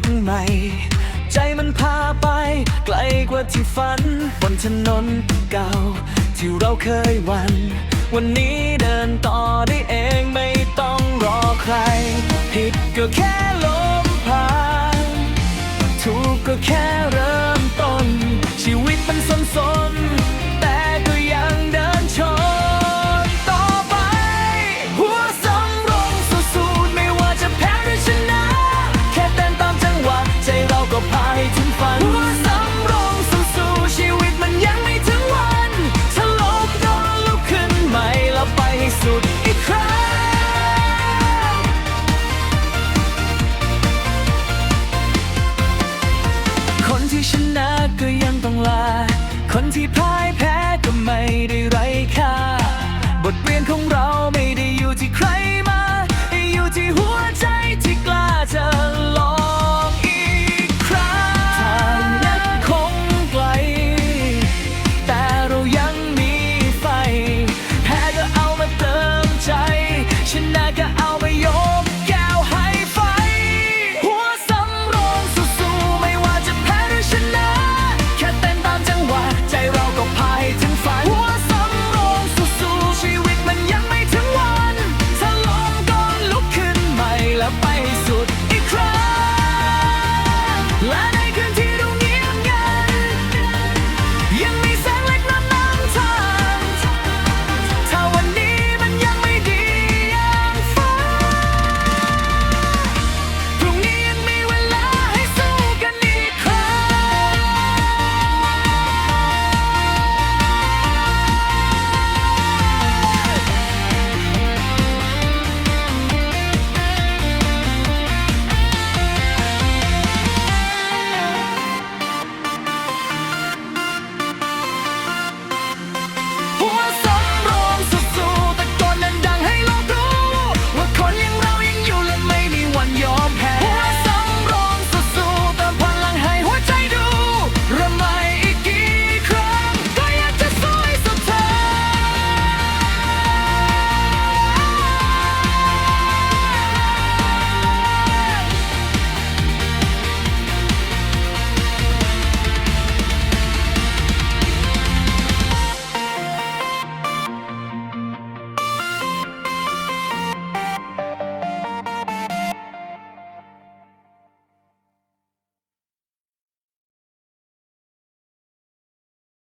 กใหม่ ใจมันพาไป ไกลกว่าที่ฝัน บนถนนเก่า ที่เราเคยวัน วันนี้เดินต่อได้เองไม่ต้องรอใคร ผิดก็แค่ลมพัดถูกก็แค่ ลา คนที่พลา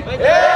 Ei!